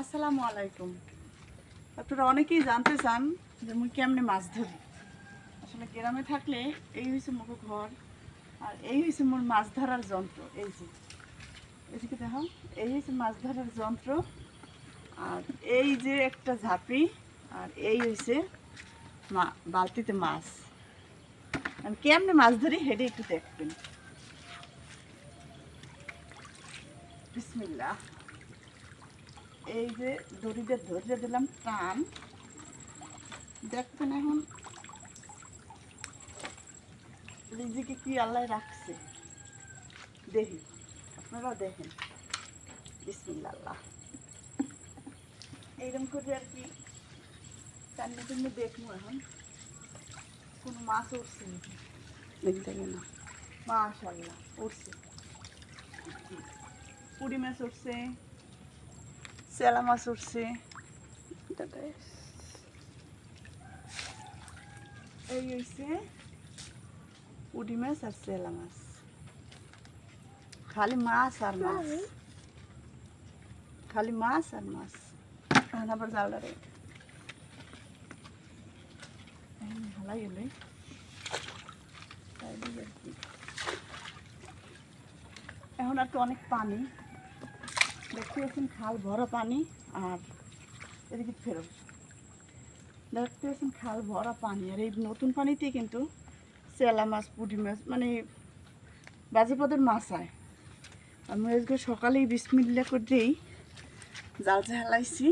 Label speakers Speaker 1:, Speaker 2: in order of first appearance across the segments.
Speaker 1: আসসালামু আলাইকুম। আপনারা অনেকেই জানতে চান যে মুই কেমনে মাছ ধরি। আসলে গ্রামে থাকলে এই হয়েছে মুখ ঘর, আর এই হয়েছে মোর মাছ ধরার যন্ত্র, এই যে। এদিকে দেখো, এই হয়েছে মাছ ধরার যন্ত্র, আর এই যে একটা ঝাঁপি, আর এই হয়েছে মা, বালতিতে মাছ। কেমনে মাছ ধরি হেঁটে একটু দেখবেন। বিসমিল্লাহ। এই যে দড়িতে ধরে দিলাম টান। দেখবেন এখন রিজিকে কি আল্লাহ রাখছে। দেখি আপনারা দেখেন। বিসমিল্লা এইরকম করে আর কি টান্নে টান্নে দেখব এখন। কোনো মাছ উঠছে নাকি? দেখতে না। মাশাল্লাহ উঠছে। পুরি মাছ উঠছে। চেলা মাছ উঠছে এই হয়েছে পুরি মাছ আর চেলা মাছ খালি মাছ আর মাছ খালি মাছ আর মাছ আবার গেলে তাই দিয়ে আর কি। এখন আর তো অনেক পানি দেখতে পাচ্ছেন খাল ভরা পানি আর এদিকে ফেরত। দেখতে পাচ্ছেন খাল ভরা পানি। আর এই নতুন পানিতে কিন্তু চেলা মাছ, পুঁটি মাছ মানে বাজে পদের মাছ হয়। আমি আজকে সকালেই বিসমিল্লা করে জাল ঝালাইছি।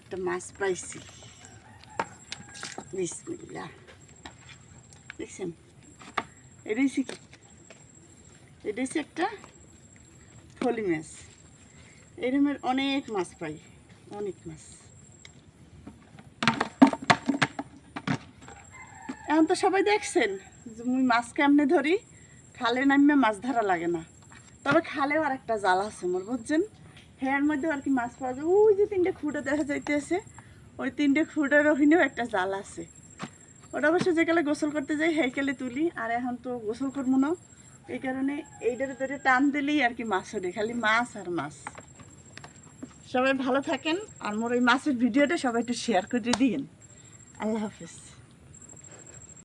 Speaker 1: একটা মাছ পাইছি। বিসমিল্লা দেখছেন? এটাই কি? এটা হচ্ছে একটা ফলি মাছ। এরমের অনেক মাছ পাই, অনেক মাছ। এখন তো সবাই দেখছেন যে মুই মাছ কেমনে ধরি, খালে নামে মাছ ধরা লাগে না। তবে খালেও আর একটা জাল আছে মোর, বুঝছেন? হ্যাঁ মধ্যে আর কি মাছ পাওয়া যায়। ওই যে তিনটে খুঁটে দেখা যাইতেছে, ওই তিনটে খুঁটের ওখানেও একটা জাল আছে। ওটা অবশ্য যেকালে গোসল করতে যাই হেইকালে তুলি। আর এখন তো গোসল করব না, এই কারণে এইটার ধরে টান দিলেই আর কি মাছ ওঠে, খালি মাছ আর মাছ। সবাই ভালো থাকেন। আর মোর এই মাছের ভিডিওটা সবাই একটু শেয়ার করে দিন। আল্লাহ হাফিজ।